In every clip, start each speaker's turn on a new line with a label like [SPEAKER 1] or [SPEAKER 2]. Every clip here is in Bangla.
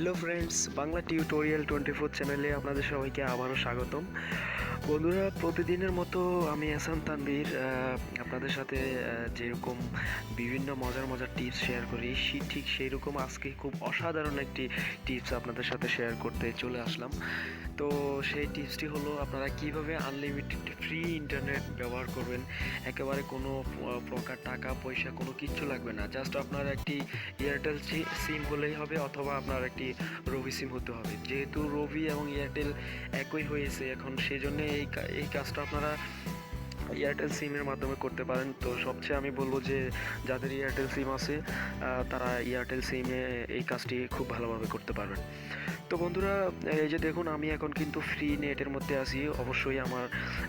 [SPEAKER 1] Hello friends Bangla tutorial twenty four চ্যানেলে আপনাদের সবাইকে আবারও স্বাগতম। বন্ধুরা, প্রতিদিনের মতো আমি আসান তানবীর আপনাদের সাথে যেরকম বিভিন্ন মজার মজার টিপস শেয়ার করি ঠিক সেই রকম আজকে খুব অসাধারণ একটি টিপস আপনাদের সাথে শেয়ার করতে চলে আসলাম। তো সেই টিপসটি হলো, আপনারা কীভাবে আনলিমিটেড ফ্রি ইন্টারনেট ব্যবহার করবেন, একেবারে কোনো প্রকার টাকা, পয়সা, কোনো কিচ্ছু লাগবে না জাস্ট আপনার একটি এয়ারটেল সিম হলেই হবে, অথবা আপনার একটি রবি সিম হতে হবে। যেহেতু রবি এবং এয়ারটেল একই হয়েছে, এখন সেই জন্য এই কা- এই কাজটা আপনারা এয়ারটেল সিমের মাধ্যমে করতে পারেন। তো সবচেয়ে আমি বলব যে, যাদের এয়ারটেল সিম আছে তারা এয়ারটেল সিমে এই কাজটি খুব ভালোভাবে করতে পারবেন। তো বন্ধুরা, এই যে দেখুন, আমি এখন কিন্তু ফ্রি নেটের মধ্যে আছি। অবশ্যই আমার,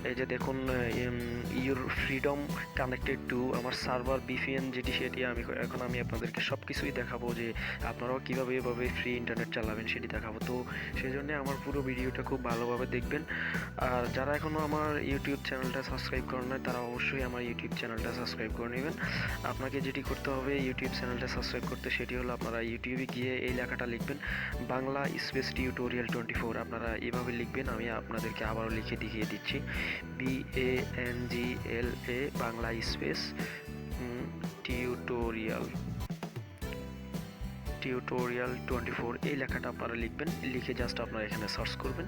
[SPEAKER 1] এই যে দেখুন ইউর ফ্রিডম কানেক্টেড টু আমার সার্ভার বিপিএন যেটি সেটি আমি এখন আমি আপনাদেরকে সব কিছুই দেখাবো যে, আপনারাও কীভাবে এভাবে ফ্রি ইন্টারনেট চালাবেন সেটি দেখাবো। তো সেই জন্যে আমার পুরো ভিডিওটা খুব ভালোভাবে দেখবেন। আর যারা এখনও আমার ইউটিউব চ্যানেলটা সাবস্ক্রাইব করেন নাই তারা অবশ্যই আমার ইউটিউব চ্যানেলটা সাবস্ক্রাইব করে নেবেন। আপনাকে যেটি করতে হবে ইউটিউব চ্যানেলটা সাবস্ক্রাইব করতে, সেটি হলো আপনারা ইউটিউবে গিয়ে এই লেখাটা লিখবেন, Bangla space tutorial twenty four আপনারা এভাবে লিখবেন, আমি আপনাদেরকে আবারও লিখে দেখিয়ে দিচ্ছি। B A N G L A Bangla space tutorial tutorial twenty four এই লেখাটা আপনারা লিখবেন, লিখে জাস্ট আপনারা এখানে সার্চ করবেন।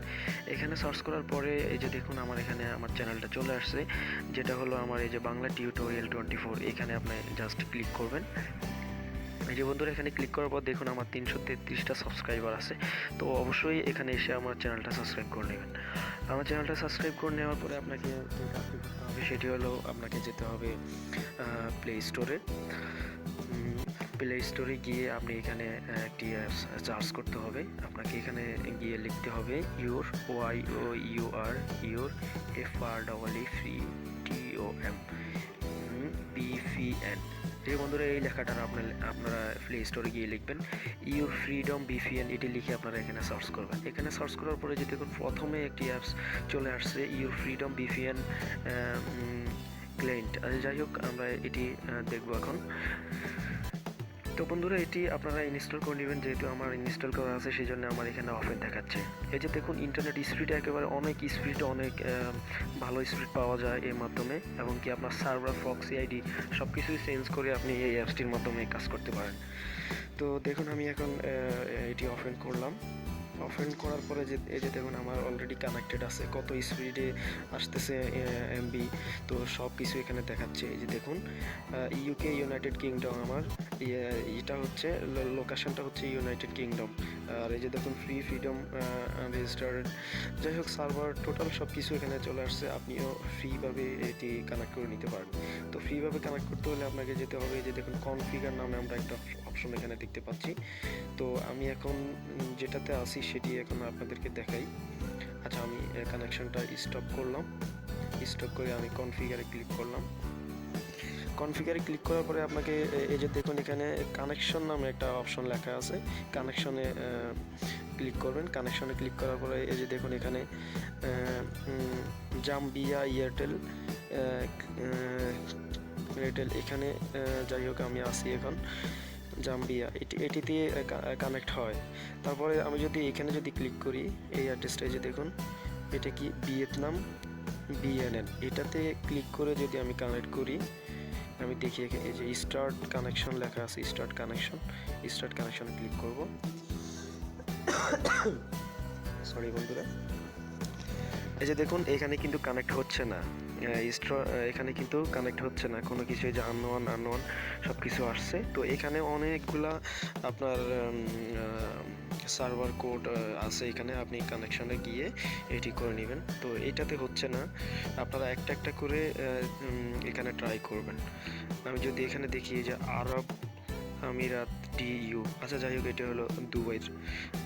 [SPEAKER 1] এখানে সার্চ করার পরে এই যে দেখুন আমার এখানে আমার চ্যানেলটা চলে আসছে, যেটা হলো আমার এই যে বাংলা টিউটোরিয়াল টোয়েন্টি ফোর এখানে আপনি জাস্ট ক্লিক করবেন। এই যে বন্ধুরা, এখানে ক্লিক করার পর দেখুন আমার তিনশো তেত্রিশটা সাবস্ক্রাইবার আছে, তো অবশ্যই এখানে এসে আমার চ্যানেলটা সাবস্ক্রাইব করে নেবেন। আমার চ্যানেলটা সাবস্ক্রাইব করে নেওয়ার পরে আপনাকে সেটি হলো আপনাকে যেতে হবে প্লে স্টোরে প্লে স্টোরে গিয়ে আপনি এখানে একটি চার্জ করতে হবে। আপনাকে এখানে গিয়ে লিখতে হবে your Y O U R your F R double E free T O M VPN যে বন্ধুরা এই লেখাটা আপনার আপনারা প্লে স্টোরে গিয়ে লিখবেন ইউর ফ্রিডম বিফিএন এটি লিখে আপনারা এখানে সার্চ করবেন। এখানে সার্চ করার পরে যে দেখুন প্রথমে একটি অ্যাপস চলে আসছে ইউর ফ্রিডম বিফিএন ক্লায়েন্ট যাই হোক, আমরা এটি দেখব এখন। তো বন্ধুরা, এটি আপনারা ইনস্টল করে নেবেন, যেহেতু আমার ইনস্টল করা আছে সেই জন্য আমার এখানে অফেন দেখাচ্ছে। এই যে দেখুন ইন্টারনেট স্পিডে একেবারে অনেক স্পিড অনেক ভালো স্পিড পাওয়া যায় এর মাধ্যমে, এবং কি আপনার সার্ভার ফক্সি আইডি সব কিছুই চেঞ্জ করে আপনি এই অ্যাপসটির মাধ্যমে কাজ করতে পারেন। তো দেখুন, আমি এখন এটি অফেন করলাম। অফেন করার পরে যে, এই যে দেখুন আমার অলরেডি কানেক্টেড আছে, কত স্পিডে আসতেছে এমবি তো সব কিছু এখানে দেখাচ্ছে। এই যে দেখুন ইউকে ইউনাইটেড কিংডম আমার এটা হচ্ছে লোকেশনটা হচ্ছে ইউনাইটেড কিংডম আর এই যে দেখুন ফ্রি ফ্রিডম রেজিস্টার্ড যাই হোক সার্ভার টোটাল সব কিছু এখানে চলে আসছে, আপনিও ফ্রিভাবে এটি কানেক্ট করে নিতে পারেন তো ফ্রিভাবে কানেক্ট করতে হলে আপনাকে যেতে হবে যে দেখুন কনফিগার নামে আমরা একটা অপশন এখানে দেখতে পাচ্ছি। তো আমি এখন যেটাতে আছি সেটি এখন আপনাদেরকে দেখাই। আচ্ছা আমি কানেকশনটা স্টপ করলাম। স্টপ করে আমি কনফিগারে ক্লিক করলাম। কনফিগারে ক্লিক করার পরে আপনাকে এই যে দেখুন এখানে কানেকশন নামে একটা অপশন লেখা আছে। কানেকশনে ক্লিক করবেন। কানেকশনে ক্লিক করার পরে এই যে দেখুন এখানে জাম্বিয়া এয়ারটেল এয়ারটেল এখানে যাই হোক আমি আসি এখন। জাম্বিয়া, এটি এটি দিয়ে কানেক্ট হয়। তারপরে আমি যদি এখানে যদি ক্লিক করি, এই অ্যাড্রেসটা যে দেখুন, এটা কি ভিয়েতনাম? বিএনএন এটাতে ক্লিক করে যদি আমি কানেক্ট করি, আমি দেখি এখানে এই যে স্টার্ট কানেকশন লেখা আছে স্টার্ট কানেকশন স্টার্ট কানেকশনে ক্লিক করব। সরি বন্ধুরা। এই যে দেখুন, এখানে কিন্তু কানেক্ট হচ্ছে না। এখানে কিন্তু কানেক্ট হচ্ছে না। কোনো কিছু যে আনওয়ান আনওয়ান সব কিছু আসছে। তো এখানে অনেকগুলা আপনার সার্ভার কোড আছে এখানে। আপনি কানেকশানে গিয়ে এটি করে নেবেন। তো এটাতে হচ্ছে না। আপনারা একটা একটা করে এখানে ট্রাই করবেন। আমি যদি এখানে দেখি যে আরব আমিরাত ডিইউ আচ্ছা যাই হোক, এটা হলো দুবাইয়ের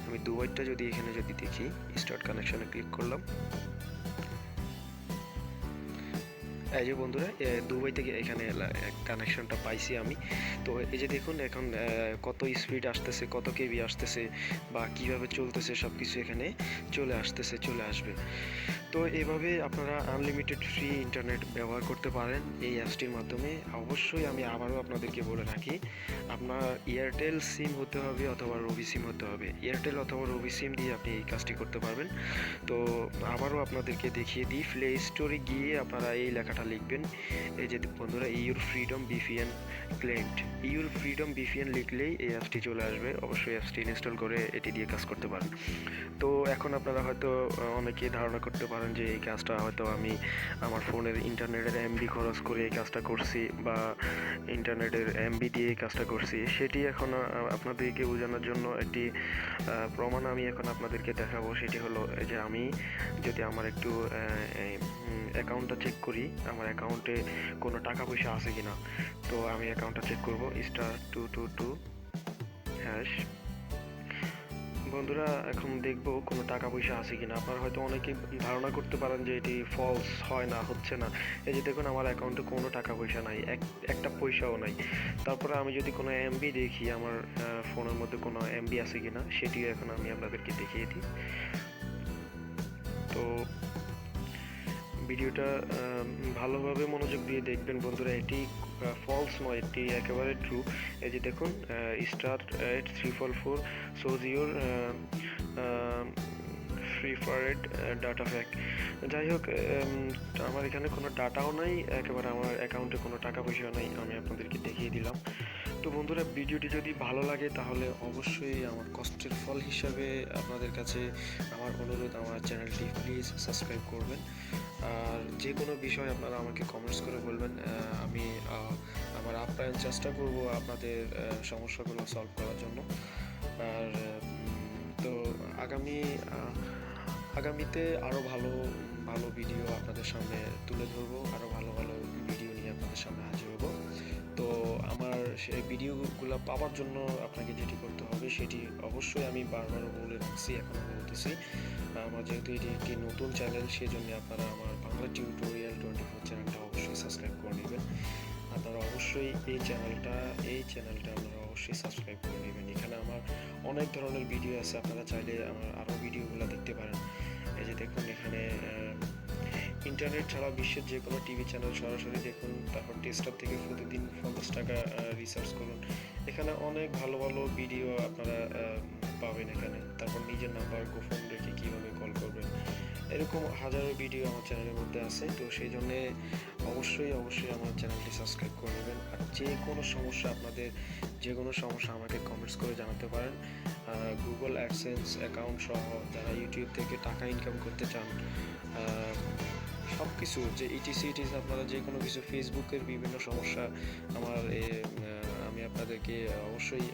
[SPEAKER 1] আমি দুবাইটা যদি এখানে যদি দেখি স্টার্ট কানেকশানে ক্লিক করলাম। এই যে বন্ধুরা দুবাই থেকে এখানে কানেকশনটা পাইছি আমি। তো এই যে দেখুন, এখন কত স্পিড আসতেছে, কত কেবি আসতেছে, বা কীভাবে চলতেছে সব কিছু এখানে চলে আসতেছে, চলে আসবে। তো এভাবে আপনারা আনলিমিটেড ফ্রি ইন্টারনেট ব্যবহার করতে পারেন এই অ্যাপসটির মাধ্যমে। অবশ্যই আমি আবারও আপনাদেরকে বলে রাখি, আপনার এয়ারটেল সিম হতে হবে অথবা রবি সিম হতে হবে। এয়ারটেল অথবা রবি সিম দিয়ে আপনি এই কাজটি করতে পারবেন। তো আবারও আপনাদেরকে দেখিয়ে দিই প্লে স্টোরে গিয়ে আপনারা এই লেখাটা লিখবেন। এই যে বন্ধুরা your freedom VPN claimed your freedom VPN লিখলেই এই অ্যাপসটি চলে আসবে। অবশ্যই অ্যাপসটি ইনস্টল করে এটি দিয়ে কাজ করতে পারেন। তো এখন আপনারা হয়তো আহ, অনেকেই ধারণা করতে পারেন যে এই কাজটা হয়তো আমি আমার ফোনের ইন্টারনেটের এমবি খরচ করে এই কাজটা করছি বা ইন্টারনেটের এমবি দিয়ে এই কাজটা করছি। সেটি এখন আপনাদেরকে বোঝানোর জন্য একটি প্রমাণ আমি এখন আপনাদেরকে দেখাবো। সেটি হলো যে আমি যদি আমার একটু অ্যাকাউন্টটা চেক করি আমার অ্যাকাউন্টে কোনো টাকা পয়সা আছে কিনা। তো আমি অ্যাকাউন্টটা চেক করব star two two two hash বন্ধুরা, এখন দেখব কোনো টাকা পয়সা আছে কিনা। আপনারা হয়তো অনেকে ধারণা করতে পারেন যে এটি ফলস হয় না, হচ্ছে না। এই যে দেখুন, আমার অ্যাকাউন্টে কোনো টাকা পয়সা নাই, এক, একটা পয়সাও নাই। তারপরে আমি যদি কোনো এমবি দেখি, আমার ফোনের মধ্যে কোনো এমবি আছে কিনা, সেটিও এখন আমি আপনাদেরকে দেখিয়ে দিই। তো ভিডিওটা ভালোভাবে মনোযোগ দিয়ে দেখবেন বন্ধুরা। এটি ফলস নয়, এটি একেবারে ট্রু এই যে দেখুন star eight three four four shows your free ফারেড data pack যাই হোক আমার এখানে কোনো ডাটাও নাই, একেবারে আমার অ্যাকাউন্টে কোনো টাকা পয়সা নাই, আমি আপনাদেরকে দেখিয়ে দিলাম। তো বন্ধুরা, ভিডিওটি যদি ভালো লাগে, তাহলে অবশ্যই আমার কষ্টের ফল হিসাবে আপনাদের কাছে আমার অনুরোধ, আমার চ্যানেলটি প্লিজ সাবস্ক্রাইব করবেন। আর যে কোনো বিষয় আপনারা আমাকে কমেন্টস করে বলবেন আমি আমার আপ্যায়ন চেষ্টা করব আপনাদের সমস্যাগুলো সলভ করার জন্য। আর তো আগামী আগামীতে আরও ভালো ভালো ভিডিও আপনাদের সামনে তুলে ধরবো আরও ভালো ভালো ভিডিও নিয়ে আপনাদের সামনে সেই ভিডিওগুলো পাওয়ার জন্য আপনাকে যেটি করতে হবে সেটি অবশ্যই আমি বারবার বলে রাখছি এখনও বলতেছি, আমার যেহেতু এটি একটি নতুন চ্যানেল, সেজন্য আপনারা আমার বাংলা টিউটোরিয়াল টোয়েন্টি ফোর চ্যানেলটা অবশ্যই সাবস্ক্রাইব করে নেবেন। আপনারা অবশ্যই এই চ্যানেলটা এই চ্যানেলটা আপনারা অবশ্যই সাবস্ক্রাইব করে নেবেন। এখানে আমার অনেক ধরনের ভিডিও আছে, আপনারা চাইলে আমার আরও ভিডিওগুলো দেখতে পারেন। এই যে দেখুন এখানে ইন্টারনেট ছাড়া বিশ্বের যে কোনো টিভি চ্যানেল সরাসরি দেখুন, তারপর ডেস্কটপ থেকে প্রতিদিন পঞ্চাশ টাকা রিসার্চ করুন। এখানে অনেক ভালো ভালো ভিডিও আপনারা পাবেন এখানে। তারপর নিজের নাম্বার গোপন রেখে কীভাবে কল করবেন। এরকম হাজারো ভিডিও আমার চ্যানেলের মধ্যে আছে। তো সেই জন্যে অবশ্যই অবশ্যই আমার চ্যানেলটি সাবস্ক্রাইব করে নেবেন। আর যে কোনো সমস্যা আপনাদের, যে কোনো সমস্যা আমাকে কমেন্টস করে জানাতে পারেন। গুগল অ্যাডসেন্স অ্যাকাউন্ট সহ যারা ইউটিউব থেকে টাকা ইনকাম করতে চান কিছু যে ইটিসি ইটিস আপনারা যে কোনো কিছু ফেসবুকের বিভিন্ন সমস্যা, আমার আমি আপনাদেরকে অবশ্যই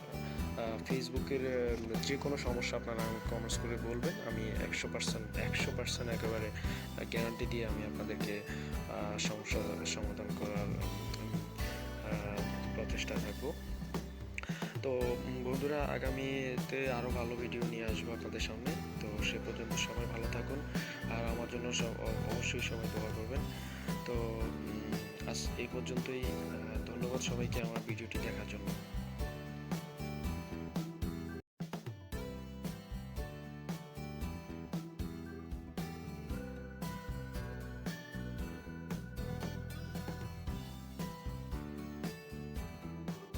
[SPEAKER 1] ফেসবুকের যে কোনো সমস্যা আপনারা কমেন্টস করে বলবেন। আমি একশো পার্সেন্ট একশো পার্সেন্ট একেবারে গ্যারান্টি দিয়ে আমি আপনাদেরকে সমস্যা সমাধান করার প্রচেষ্টা থাকব। তো বন্ধুরা, আগামীতে আরও ভালো ভিডিও নিয়ে আসব আপনাদের সামনে। তো সে পর্যন্ত সবাই ভালো থাকুন। আর আমার জন্য অবশ্যই সবাই দোয়া করবেন। তো আজ এই পর্যন্তই। ধন্যবাদ সবাইকে আমার ভিডিওটি দেখার জন্য।